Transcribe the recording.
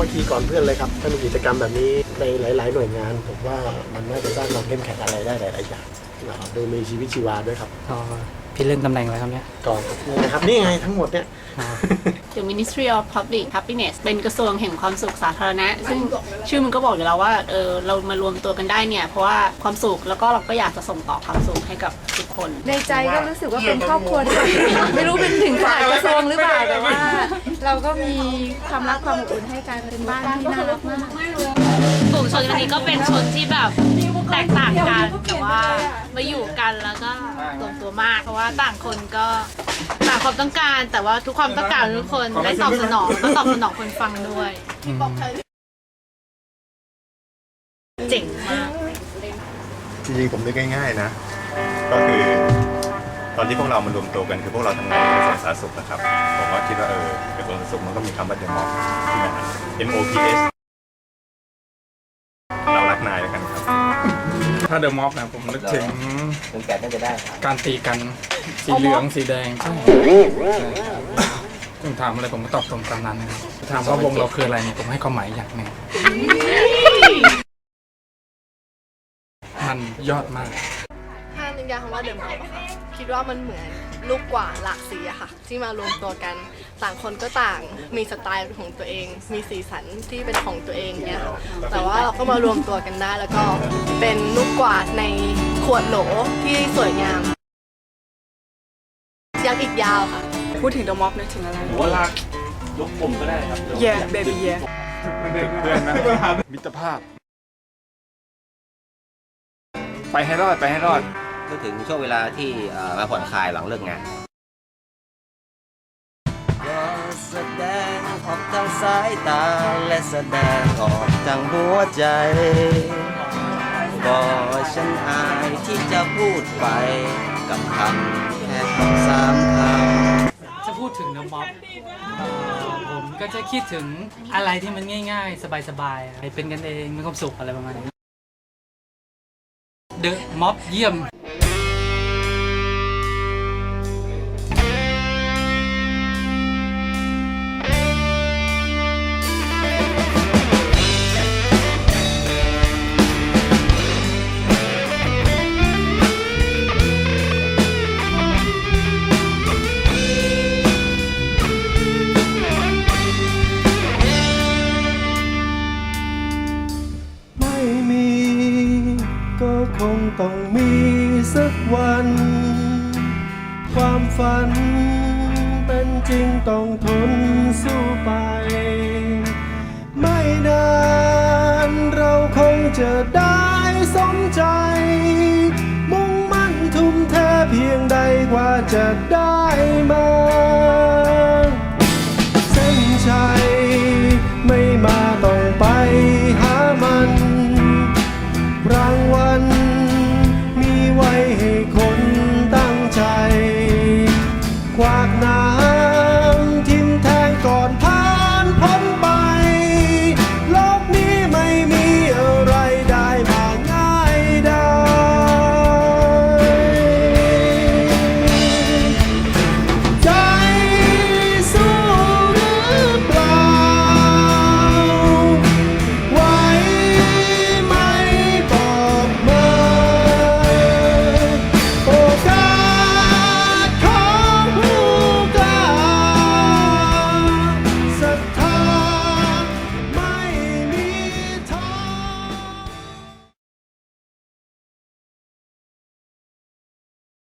มัคคีก่อนเพื่อนเลยครับถ้ามีกิจกรรมแบบนี้ในหลาย ๆ หน่วยงาน ผมว่ามันน่าจะสร้างความเข้มแข็งอะไรได้หลายๆอย่างนะครับโดยมีชีวิตชีวาด้วยครับอ๋อ พี่เล่นตำแหน่งอะไรครับเนี่ย ก่อนนี่นะครับนี่ไงทั้งหมดเนี่ยอ๋อ The Ministry of Public Happiness เป็นกระทรวงแห่งความสุขสาธารณะ ซึ่งชื่อมันก็บอกอยู่แล้วว่าเออเรามารวมตัวกันได้เนี่ย เพราะว่าความสุขแล้วก็เราก็อยากจะส่งต่อความสุขให้กับทุกคน ในใจก็รู้สึกว่าเป็นครอบครัวที่ไม่รู้เป็นถึงฝ่ายกระทรวงหรือเปล่าแต่ว่า เราก็มีความรักความอบอุ่นให้กันเป็นบ้านที่น่ารักมากก ลุ่มชนวันนี้ก็เป็นชนที่แบบแตกต่างกัน แต่ว่ามาอยู่กันแล้วก็ลงตัวมาก เพราะว่าต่างคนก็ต่างความต้องการ แต่ว่าทุกความต้องการทุกคนได้ตอบสนองก็ตอบสนองคนฟังด้วยเจ๋งมาก จริงๆผมนึกง่ายๆนะ ก็คือ ตอนที่พวกเรามารวมตัวกันคือพวกเราทำงานในกระทรวงสาธารณสุขนะครับ ผมก็คิดว่าเออกระทรวงสาธารณสุขมันก็มีคำว่าเดมอที่มัน M O P S ถ้าเดอะม็อบนะผมนึกถึงถึงแก่น่าจะได้การตีกันสีเหลืองสีแดงใช่คุณถามอะไรผมก็ตอบตรงตามนั้นนะครับถามว่าวงเราคืออะไรเนี่ยผมให้ความหมายอย่างหนึ่งมันยอดมากถ้านิ ยามคำว่าเดอะมอลล์อะค่ะคิดว่ามันเหมือนลูกกว่าดหลากสีอะค่ะ ที่มารวมตัวกันต่างคนก็ต่างมีสไตล์ของตัวเอง มีสีสันที่เป็นของตัวเองเนี่ยค่ะแต่ว่าเราก็มารวมตัวกันได้แล้วก็เป็นลูกกวาดในขวดโหลที่สวยงามยังอีกยาวค่ะ พูดถึงเดอะม็อบนึกถึงอะไรหัวลากยกผมก็ได้ครับเย่เบบี้เย่เพื่อนนะมิตรภาพ ไปให้รอดไปให้รอดนึ กถึงช่วงเวลาที่เอ่อมาผ่อนคลายหลังเลิกงานก็แสดงออกทางสายตาและแสดงออกทางหัวใจก็ฉันอายที่จะพูดไปกับคำแค่คำสามคำจะพูดถึงเดอะม็อบผมก็จะคิดถึงอะไรที่มันง่าย ๆ สบายๆอะเป็นกันเองมีความสุขอะไรประมาณนี้เดอะม็อบเยี่ยมไม่ ต้องมีสักวัน ความฝัน เป็นจริงต้องทนสู้ไป ไม่นานเราคงจะได้สมใจ มุ่งมั่นทุ่มเทเพียงใดกว่าจะได้มา